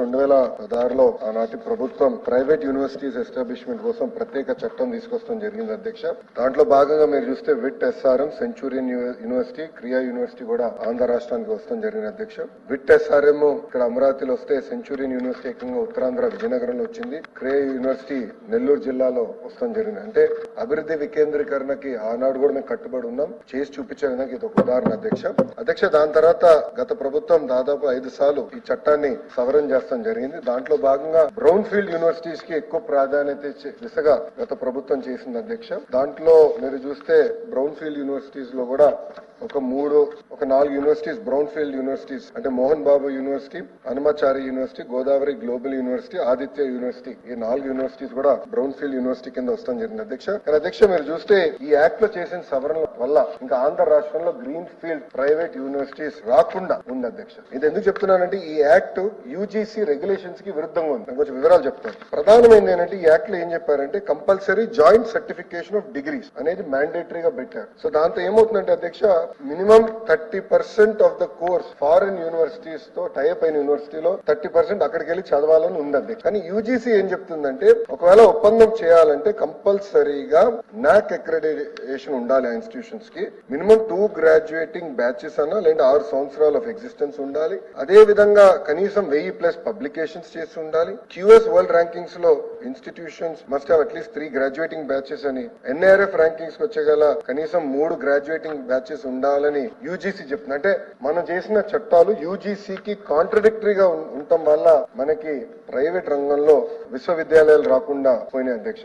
రెండు వేల పదహారులో ఆనాటి ప్రభుత్వం ప్రైవేట్ యూనివర్సిటీస్ ఎస్టాబ్లిష్మెంట్ కోసం ప్రత్యేక చట్టం తీసుకొస్తాం జరిగింది అధ్యక్ష. దాంట్లో భాగంగా మీరు చూస్తే VIT SRM Centurion university Krea university కూడా ఆంధ్ర రాష్ట్రానికి వస్తాం జరిగింది అధ్యక్ష. విట్ ఎస్ఆర్ఎం ఇక్కడ అమరావతిలో వస్తే సెంచురియన్ యూనివర్సిటీ ఏకంగా ఉత్తరాంధ్ర విజయనగరంలో వచ్చింది. క్రియా యూనివర్సిటీ నెల్లూరు జిల్లాలో వస్తాం జరిగింది. అంటే అభివృద్ధి వికేంద్రీకరణకి ఆనాడు కూడా మేము కట్టుబడి ఉన్నాం. చేసి చూపించే విధంగా ఇది ఒక ఉదాహరణ అధ్యక్ష. అధ్యక్ష దాని తర్వాత గత ప్రభుత్వం దాదాపు ఐదు సార్లు ఈ చట్టాన్ని సవరణ చేస్తాం జరిగింది. దాంట్లో భాగంగా బ్రౌన్ ఫీల్డ్ యూనివర్సిటీస్కి ఎక్కువ ప్రాధాన్యత ఇచ్చే దిశగా గత ప్రభుత్వం చేసింది అధ్యక్ష. దాంట్లో మీరు చూస్తే బ్రౌన్ ఫీల్డ్ యూనివర్సిటీస్లో కూడా ఒక మూడు ఒక నాలుగు యూనివర్సిటీస్ బ్రౌన్ ఫీల్డ్ యూనివర్సిటీస్ అంటే Mohan Babu university Hanumachari university Godavari global university Aditya university ఈ నాలుగు యూనివర్సిటీస్ కూడా బ్రౌన్ ఫీల్డ్ యూనివర్సిటీ కింద వస్తాం జరిగింది అధ్యక్ష. కానీ అధ్యక్ష మీరు చూస్తే ఈ యాక్ట్లో చేసిన సవరణల వల్ల ఇంకా ఆంధ్ర రాష్ట్రంలో గ్రీన్ ఫీల్డ్ ప్రైవేట్ యూనివర్సిటీస్ రాకుండా ఉంది అధ్యక్ష. ఇది ఎందుకు చెప్తున్నానంటే ఈ యాక్ట్ యూజీసీ రెగ్యులేషన్స్కి విరుద్ధంగా ఉంది. కొంచెం వివరాలు చెప్తాను. ప్రధానమైనది ఏంటంటే ఈ యాక్ట్లో ఏం చెప్పారంటే compulsory joint certification of degrees అనేది మ్యాండేటరీగా పెట్టారు. సో దాంతో ఏమవుతుందంటే అధ్యక్ష minimum thirty percent of the course foreign యూనివర్సిటీస్తో type అయిన యూనివర్సిటీలో థర్టీ పర్సెంట్ అక్కడికి వెళ్ళి చదవాలని ఉంది కానీ యూజీసీ ఏం చెప్తుందంటే ఒకవేళ ఒప్పందం చేయాలంటే కంపల్సరీగా నాక్ అక్రెడిటేషన్ ఉండాలి ఆ ఇన్స్టిట్యూషన్స్కి. మినిమం టూ గ్రాడ్యుయేటింగ్ బ్యాచెస్ అన్నా లేదా ఆరు సంవత్సరాలు ఆఫ్ ఎగ్జిస్టెన్స్ ఉండాలి. అదే విధంగా కనీసం వెయ్యి ప్లస్ పబ్లికేషన్స్ చేసి ఉండాలి. QS world ర్యాంకింగ్స్లో institutions must have at least three graduating batches అని ఎన్ఐఆర్ఎఫ్ ర్యాంకింగ్స్ వచ్చేగల కనీసం మూడు గ్రాడ్యుయేటింగ్ బ్యాచెస్ ఉండాలని యూజీసీ చెప్తుంది. అంటే మనం చేసిన చట్టాలు యూజీసీకి కాంట్రడిక్టరీగా ఉండటం వల్ల మనకి ప్రైవేట్ రంగంలో విశ్వవిద్యాలయాలు రాకుండా పోయినాయి అధ్యక్ష.